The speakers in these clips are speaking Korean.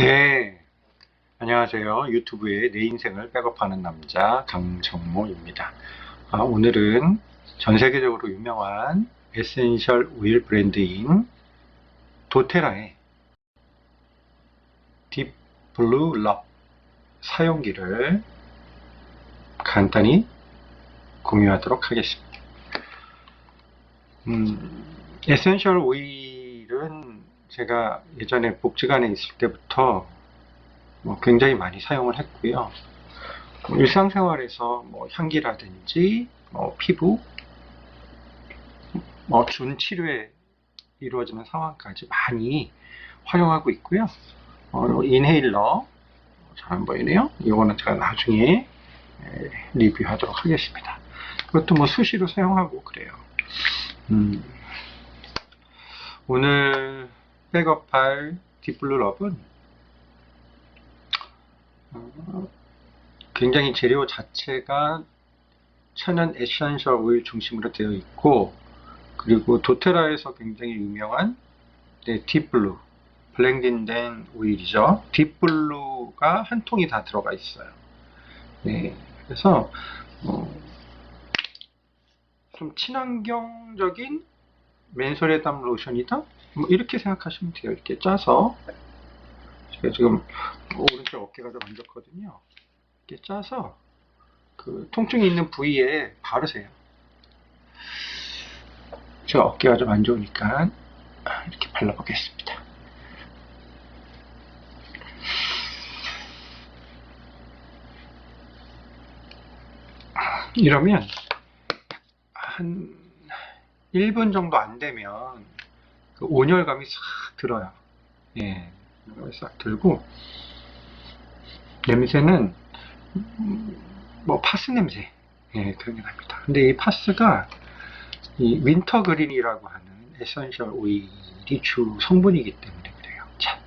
네, 안녕하세요. 유튜브에 내 인생을 백업하는 남자 강정모입니다. 아, 오늘은 전 세계적으로 유명한 에센셜 오일 브랜드인 도테라의 딥 블루 럽 사용기를 간단히 공유하도록 하겠습니다. 음, 에센셜 오일은 제가 예전에 복지관에 있을 때부터 뭐 굉장히 많이 사용을 했고요. 뭐 일상생활에서 뭐 향기라든지 뭐 피부, 뭐 준 치료에 이루어지는 상황까지 많이 활용하고 있고요. 어, 인헤일러 잘 안 보이네요. 이거는 제가 나중에 에, 리뷰하도록 하겠습니다. 그것도 뭐 수시로 사용하고 그래요. 음, 오늘 백업할 딥블루 럽은 어, 굉장히 재료 자체가 천연 에센셜 오일 중심으로 되어 있고 그리고 도테라에서 굉장히 유명한 네, 딥블루 블렌딩된 오일이죠. 딥블루가 한 통이 다 들어가 있어요. 네, 그래서 어, 좀 친환경적인 맨솔에담 로션이다? 뭐 이렇게 생각하시면 돼요. 이렇게 짜서 제가 지금 오른쪽 어깨가 좀 안 좋거든요. 이렇게 짜서 그 통증이 있는 부위에 바르세요. 제가 어깨가 좀 안 좋으니까 이렇게 발라보겠습니다. 이러면 한 1분 정도 안 되면 그 온열감이 싹 들어요. 예, 싹 들고 냄새는 음, 뭐 파스 냄새 예, 그런 게 납니다. 근데 이 파스가 이 윈터 그린이라고 하는 에센셜 오일이 주 성분이기 때문에 그래요. 자,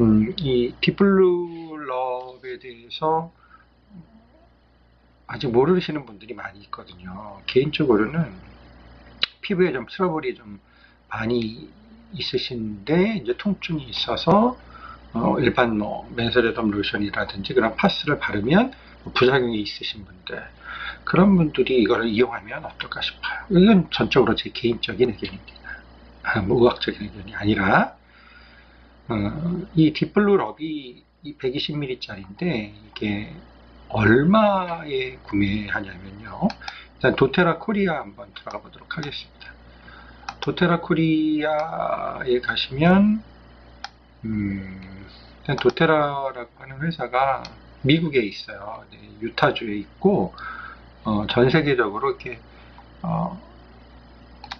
음, 이 딥블루 럽에 대해서 아직 모르시는 분들이 많이 있거든요. 개인적으로는 피부에 좀 트러블이 좀 많이 있으신데 이제 통증이 있어서 어, 일반 뭐 맨솔에덤 로션이라든지 그런 파스를 바르면 부작용이 있으신 분들 그런 분들이 이거를 이용하면 어떨까 싶어요. 이건 전적으로 제 개인적인 의견입니다. 아, 뭐 의학적인 의견이 아니라 어, 이 딥블루 럽이 이 120ml짜리인데 이게 얼마에 구매하냐면요. 일단 도테라 코리아 한번 들어가 보도록 하겠습니다. 도테라 코리아에 가시면 음, 도테라라고 하는 회사가 미국에 있어요. 네, 유타주에 있고 어, 전 세계적으로 이렇게 어,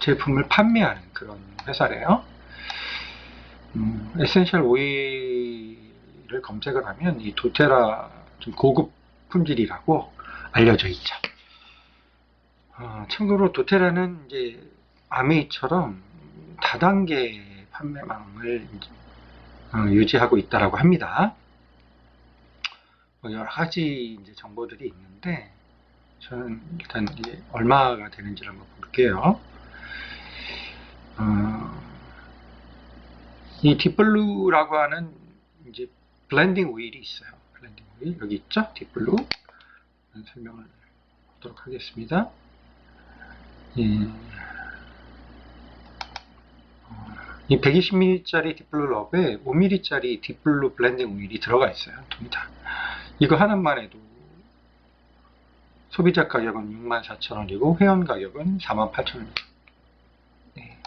제품을 판매하는 그런 회사래요. 음, 에센셜 오일을 검색을 하면 이 도테라 좀 고급 품질이라고 알려져 있죠. 어, 참고로 도테라는 이제 아메이처럼 다단계 판매망을 어, 유지하고 있다라고 합니다. 뭐 여러 가지 이제 정보들이 있는데 저는 일단 이제 얼마가 되는지를 한번 볼게요. 어, 이 딥블루라고 하는 이제 블렌딩 오일이 있어요. 블렌딩 오일 여기 있죠? 딥블루 설명을 하도록 하겠습니다. 예. 어, 이 120ml짜리 딥블루 럽에 5ml짜리 딥블루 블렌딩 오일이 들어가 있어요. 둘 다. 이거 하나만 해도 소비자 가격은 64,000원이고 회원 가격은 48,000원입니다. 네.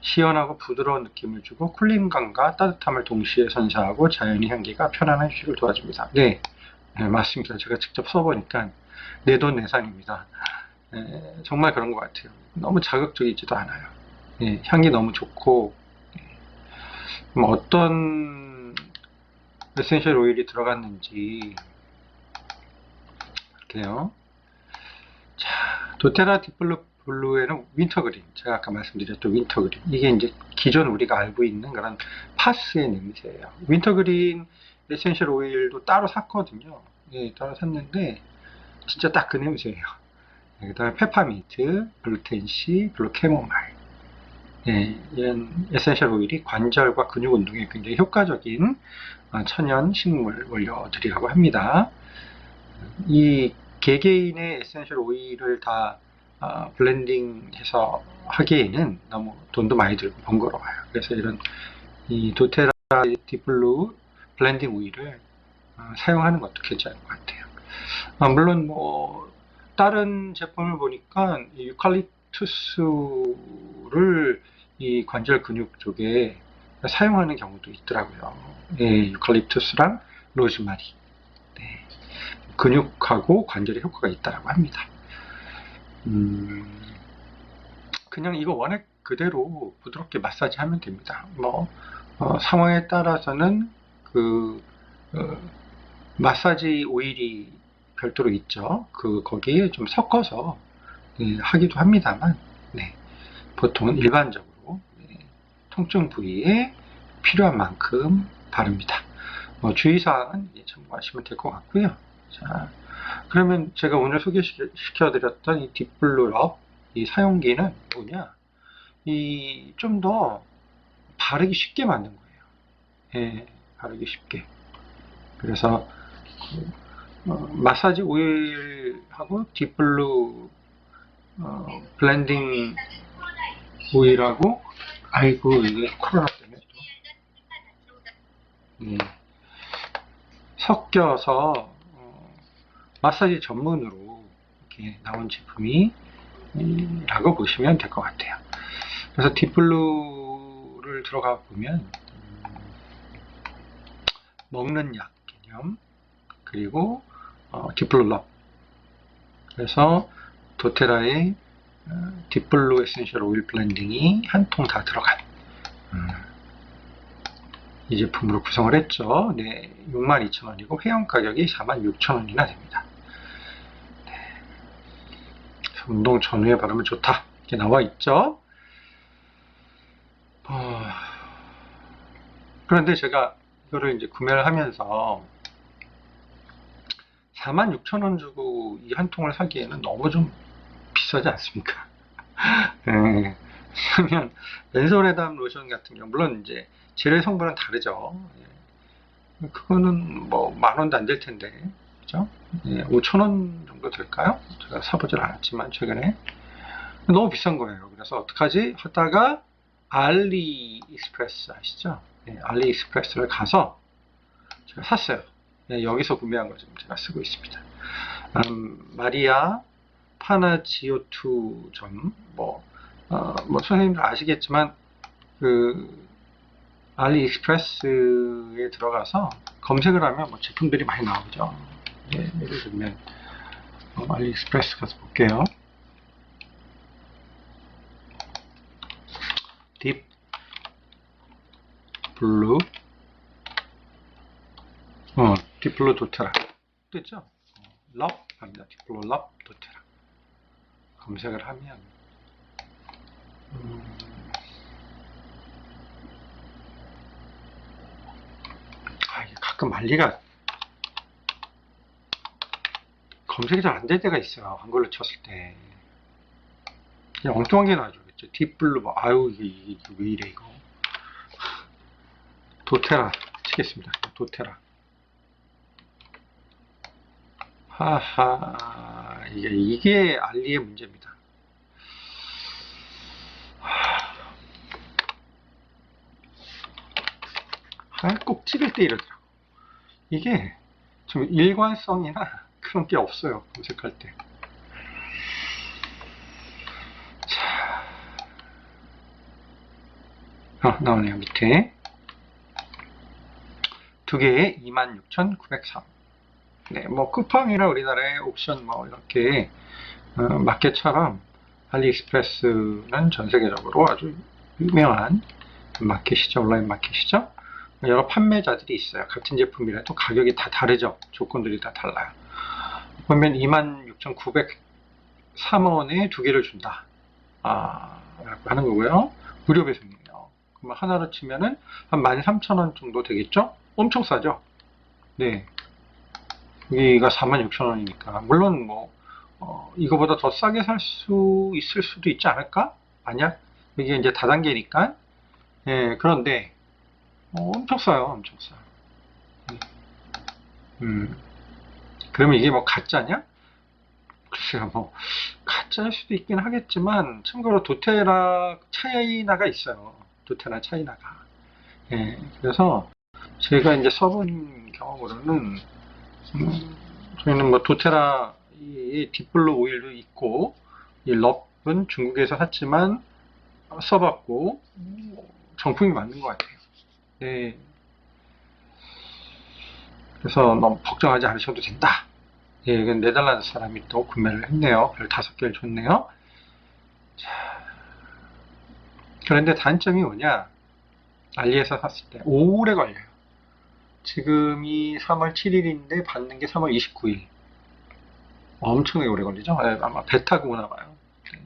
시원하고 부드러운 느낌을 주고 쿨링감과 따뜻함을 동시에 선사하고 자연의 향기가 편안한 휴식을 도와줍니다. 네, 네, 맞습니다. 제가 직접 써보니까 내 돈 내산입니다. 네, 정말 그런 것 같아요. 너무 자극적이지도 않아요. 네, 향이 너무 좋고 뭐 어떤 에센셜 오일이 들어갔는지 이렇게요. 자, 도테라 딥블루 블루에는 윈터 그린, 제가 아까 말씀드렸던 윈터 그린. 이게 이제 기존 우리가 알고 있는 그런 파스의 냄새예요. 윈터 그린 에센셜 오일도 따로 샀거든요. 예, 따로 샀는데 진짜 딱 그 냄새예요. 그 다음에 페퍼민트, 글루텐시, 블루 캐모마일. 예, 이 10ml짜리 딥블루 럽에 5ml짜리 딥블루 블렌딩 오일이 들어가 있어요. 둘 다. 네, 이런 에센셜 오일이 관절과 근육 운동에 굉장히 효과적인 어, 천연 식물 원료들이라고 합니다. 이 개개인의 에센셜 오일을 다 어, 블렌딩해서 하기에는 너무 돈도 많이 들고 번거로워요. 그래서 이런 이 도테라 디블루 블렌딩 오일을 어, 사용하는 것도 괜찮은 것 같아요. 아, 물론 뭐 다른 제품을 보니까 이 유칼립투스를 이 관절 근육 쪽에 사용하는 경우도 있더라고요. 예, 유칼립투스랑 로즈마리. 네. 근육하고 관절에 효과가 있다고 합니다. 음, 그냥 이거 원액 그대로 부드럽게 마사지 하면 됩니다. 뭐, 어, 상황에 따라서는 그, 어, 마사지 오일이 별도로 있죠. 그, 거기에 좀 섞어서 예, 하기도 합니다만, 네. 보통은 일반적으로 예, 통증 부위에 필요한 만큼 바릅니다. 뭐 주의사항은 예, 참고하시면 될 것 같고요. 자, 그러면 제가 오늘 소개시켜드렸던 이 딥블루럽 이 사용기는 뭐냐? 이 좀 더 바르기 쉽게 만든 거예요. 예, 바르기 쉽게. 그래서 그, 어, 마사지 오일하고 딥블루 어, 블렌딩 오일하고 아이고 이게 코로나 때문에 또. 예, 섞여서 어, 마사지 전문으로 이렇게 나온 제품이 음, 라고 보시면 될 것 같아요. 그래서 딥블루를 들어가 보면 음, 먹는 약 개념 그리고 어, 딥블루 럽. 그래서 도테라의 어, 딥블루 에센셜 오일 블렌딩이 한 통 다 들어간 음, 이 제품으로 구성을 했죠. 네, 62,000원이고 회원 가격이 46,000원이나 됩니다. 네. 운동 전후에 바르면 좋다. 이렇게 나와 있죠. 어, 그런데 제가 이거를 이제 구매를 하면서 46,000원 주고 이 한 통을 사기에는 너무 좀 비싸지 않습니까? 네. 그러면 맨솔에담 로션 같은 경우 물론 이제 재료 성분은 다르죠. 예. 그거는 뭐 만 원도 안 될 텐데, 그죠? 예, 5천 원 정도 될까요? 제가 사보질 않았지만 최근에 너무 비싼 거예요. 그래서 어떡하지? 하다가 알리익스프레스 아시죠? 예, 알리익스프레스를 가서 제가 샀어요. 예, 여기서 구매한 거 지금 제가 쓰고 있습니다. 음, 마리아 파나지오투 점, 뭐, 어, 뭐, 선생님들 아시겠지만, 그, 알리익스프레스에 들어가서 검색을 하면 뭐 제품들이 많이 나오죠. 예, 예를 들면, 어, 알리익스프레스 가서 볼게요. 딥, 블루, 어, 딥블루 도테라. 됐죠? 어, 럽, 합니다. 딥블루 럽 도테라. 검색을 하면, 음, 아, 가끔 알리가 검색이 잘 안 될 때가 있어요. 한글로 쳤을 때. 그냥 엉뚱한 게 나와죠. 그죠 딥블루, 뭐, 아유, 이게, 이게 왜 이래, 이거. 도테라 치겠습니다. 도테라. 하하, 이게, 이게 알리의 문제입니다. 아, 꼭 찌를 때 이러더라고. 이게 좀 일관성이나 그런 게 없어요. 검색할 때. 자, 어, 나오네요. 밑에. 두 개에 26,903. 네, 뭐 쿠팡이나 우리나라의 옥션 뭐 이렇게 어, 마켓처럼 알리익스프레스는 전 세계적으로 아주 유명한 마켓이죠. 온라인 마켓이죠. 여러 판매자들이 있어요. 같은 제품이라도 가격이 다 다르죠. 조건들이 다 달라요. 보면 26,903원에 두 개를 준다. 아, 라고 하는 거고요. 무료 배송이에요. 그러면 하나로 치면은 한 13,000원 정도 되겠죠? 엄청 싸죠? 네. 여기가 46,000원이니까. 물론 뭐, 어, 이거보다 더 싸게 살 수 있을 수도 있지 않을까? 만약 이게 이제 다단계니까. 예, 그런데, 어, 엄청 싸요, 엄청 싸. 음. 그러면 이게 뭐 가짜냐? 글쎄요, 뭐, 가짜일 수도 있긴 하겠지만, 참고로 도테라 차이나가 있어요. 도테라 차이나가. 예, 그래서 제가 이제 써본 경험으로는, 음, 저희는 뭐 도테라 이 딥블루 오일도 있고, 이 럽은 중국에서 샀지만, 써봤고, 정품이 맞는 것 같아요. 네. 그래서 너무 걱정하지 않으셔도 된다. 예, 이건 네덜란드 사람이 또 구매를 했네요. 별 다섯 개를 줬네요. 자, 그런데 단점이 뭐냐? 알리에서 샀을 때 오래 걸려요. 지금이 3월 7일인데 받는 게 3월 29일. 엄청나게 오래 걸리죠? 예, 아마 배 타고 오나 봐요. 네.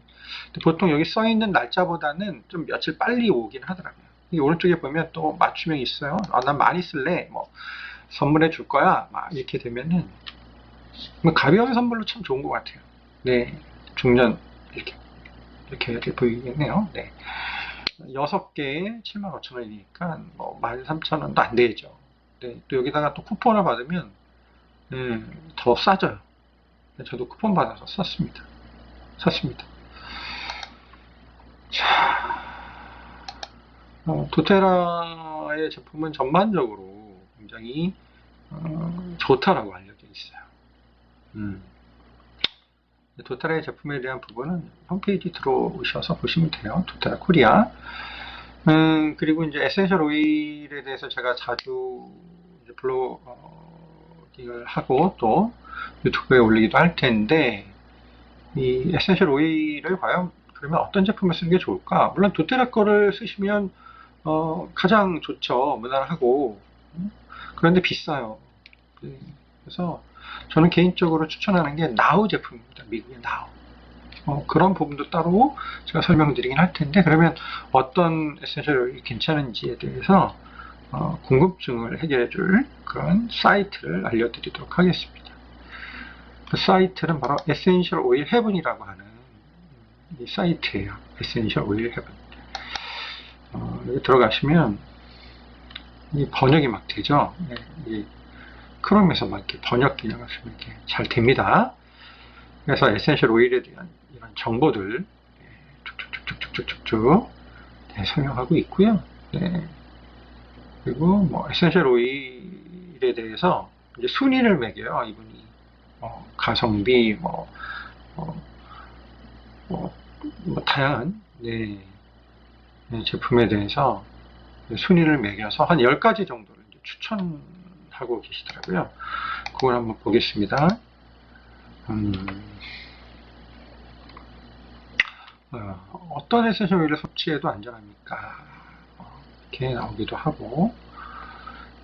보통 여기 써 있는 날짜보다는 좀 며칠 빨리 오긴 하더라고요. 이 오른쪽에 보면 또 맞춤형이 있어요. 아, 난 많이 쓸래. 뭐, 선물해 줄 거야. 막 이렇게 되면은, 뭐 가벼운 선물로 참 좋은 것 같아요. 네. 중년, 이렇게, 이렇게, 이렇게 보이겠네요. 네. 6개에 75,000원이니까, 뭐, 13,000원도 안 되죠. 네. 또 여기다가 또 쿠폰을 받으면, 네, 더 싸져요. 네, 저도 쿠폰 받아서 샀습니다. 샀습니다. 자, 어, 도테라의 제품은 전반적으로 굉장히 어, 좋다라고 알려져 있어요. 음. 도테라의 제품에 대한 부분은 홈페이지 들어오셔서 보시면 돼요. 도테라 코리아. 음, 그리고 이제 에센셜 오일에 대해서 제가 자주 블로깅을 하고 또 유튜브에 올리기도 할 텐데, 이 에센셜 오일을 과연 그러면 어떤 제품을 쓰는 게 좋을까? 물론 도테라 거를 쓰시면 어, 가장 좋죠. 무난하고. 음? 그런데 비싸요. 네. 그래서 저는 개인적으로 추천하는 게 나우 제품입니다. 미국의 나우. 어, 그런 부분도 따로 제가 설명드리긴 할 텐데 그러면 어떤 에센셜 오일이 괜찮은지에 대해서 어, 궁금증을 해결해 줄 그런 사이트를 알려드리도록 하겠습니다. 그 사이트는 바로 에센셜 오일 헤븐이라고 하는 이 사이트예요. 에센셜 오일 헤븐. 어, 여기 들어가시면 이 번역이 막 되죠. 네, 이 크롬에서 막 이렇게 번역 기능을 쓰면 이렇게 잘 됩니다. 그래서 에센셜 오일에 대한 정보들 네, 쭉쭉쭉쭉쭉쭉쭉 네, 설명하고 있고요. 네. 그리고 뭐 에센셜 오일에 대해서 이제 순위를 매겨요. 이분이 어, 가성비 뭐, 어, 뭐, 뭐 다양한 네, 네, 제품에 대해서 순위를 매겨서 한 10가지 정도를 추천하고 계시더라고요. 그걸 한번 보겠습니다. 음, 어, 떤 에센셜 오일을 섭취해도 안전합니까? 어, 이렇게 나오기도 하고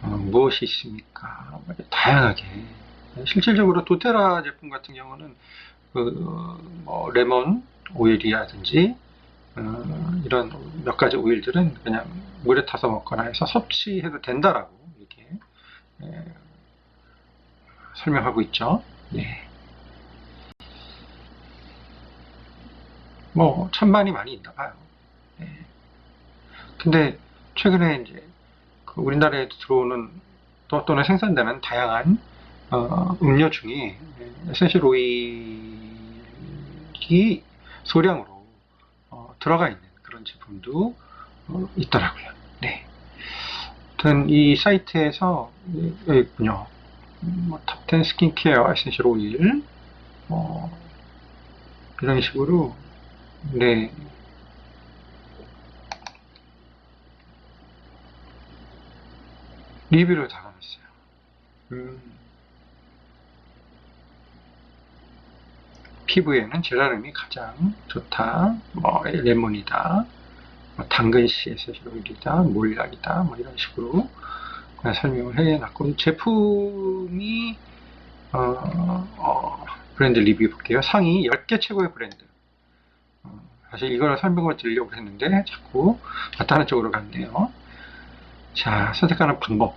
어, 무엇이 있습니까? 뭐 다양하게 실질적으로 도테라 제품 같은 경우는 그, 뭐 레몬 오일이라든지 어, 이런 몇 가지 오일들은 그냥 물에 타서 먹거나 해서 섭취해도 된다라고 이렇게 예, 설명하고 있죠. 네. 뭐 천만이 많이 있나 봐요. 네. 근데 최근에 이제 그 우리나라에 들어오는 또, 또는 생산되는 다양한 어, 음료 중에 에센셜 오일이 소량으로 어, 들어가 있는 그런 제품도 어, 있더라고요. 네. 이 사이트에서 여기 있군요. 뭐, 탑10 스킨케어 에센셜 오일 뭐 이런 식으로 네. 리뷰를 달아놨어요. 음. 피부에는 제라름이 가장 좋다. 뭐 레몬이다. 뭐 당근씨 에센셜 오일이다. 몰락이다. 뭐 이런 식으로 설명을 해놨고 제품이 어, 어, 브랜드 리뷰 볼게요. 상위 10개 최고의 브랜드. 어, 사실 이걸 설명을 드리려고 했는데 자꾸 나타나는 쪽으로 갔네요. 자, 선택하는 방법.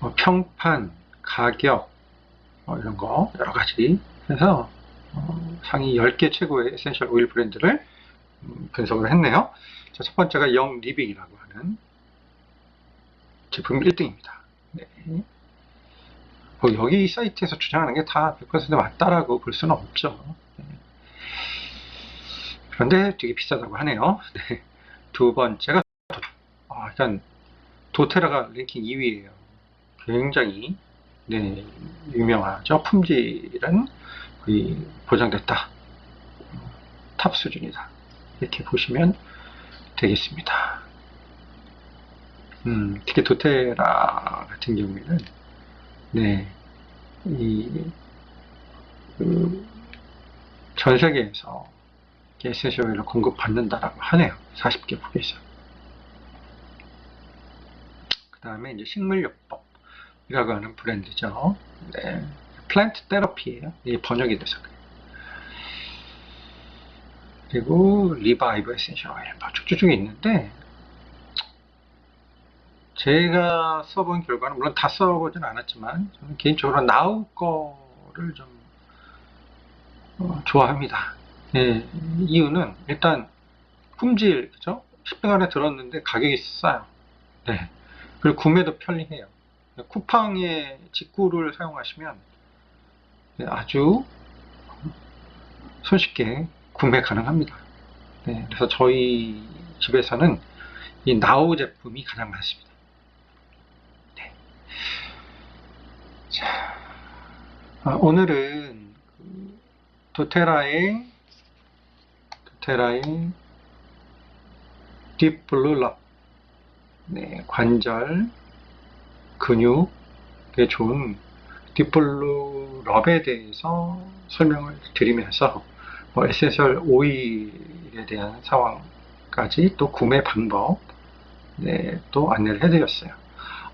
어, 평판, 가격, 뭐 이런 거 여러 가지 해서 어, 상위 10개 최고의 에센셜 오일 브랜드를 음, 분석을 했네요. 자, 첫 번째가 영 리빙이라고 하는 제품 1등입니다. 네. 뭐 여기 이 사이트에서 주장하는 게 다 100% 맞다라고 볼 수는 없죠. 네. 그런데 되게 비싸다고 하네요. 네. 두 번째가 도, 아, 일단 도테라가 랭킹 2위예요. 굉장히 네, 유명하죠. 품질은 거의 보장됐다. 탑 수준이다. 이렇게 보시면 되겠습니다. 음, 특히 도테라 같은 경우에는 네, 이, 그, 전 세계에서 에센셜 오일을 공급받는다라고 하네요. 40개 국에서. 그 다음에 이제 식물요법이라고 하는 브랜드죠. 네. 플랜트 테라피예요. 이게 번역이 돼서. 그리고 리바이브 에센셜 오일 뭐 쭉쭉쭉 있는데 제가 써본 결과는 물론 다 써보진 않았지만 저는 개인적으로 나우 거를 좀 어, 좋아합니다. 예, 이유는 일단 품질 그죠? 10등 안에 들었는데 가격이 싸요. 네. 그리고 구매도 편리해요. 쿠팡의 직구를 사용하시면 네, 아주 손쉽게 구매 가능합니다. 네, 그래서 저희 집에서는 이 나우 제품이 가장 많습니다. 자, 아, 오늘은 그 도테라의 도테라의 딥블루 럽 네, 관절 근육에 좋은 딥블루 럽에 대해서 설명을 드리면서 뭐 에센셜 오일에 대한 상황까지 또 구매 방법 네, 또 안내를 해드렸어요.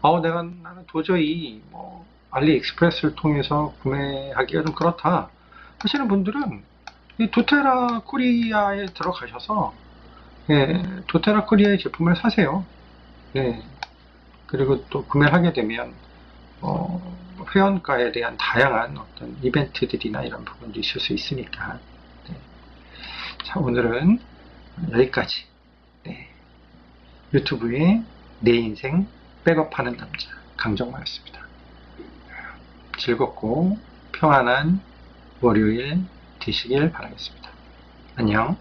어, 내가 나는 도저히 뭐 알리익스프레스를 통해서 구매하기가 좀 그렇다 하시는 분들은 이 도테라 코리아에 들어가셔서 예, 도테라 코리아의 제품을 사세요. 네. 그리고 또 구매를 하게 되면 어, 회원가에 대한 다양한 어떤 이벤트들이나 이런 부분도 있을 수 있으니까 네. 자 오늘은 여기까지 네. 유튜브에 내 인생 백업하는 남자 강정마였습니다. 즐겁고 평안한 월요일 되시길 바라겠습니다. 안녕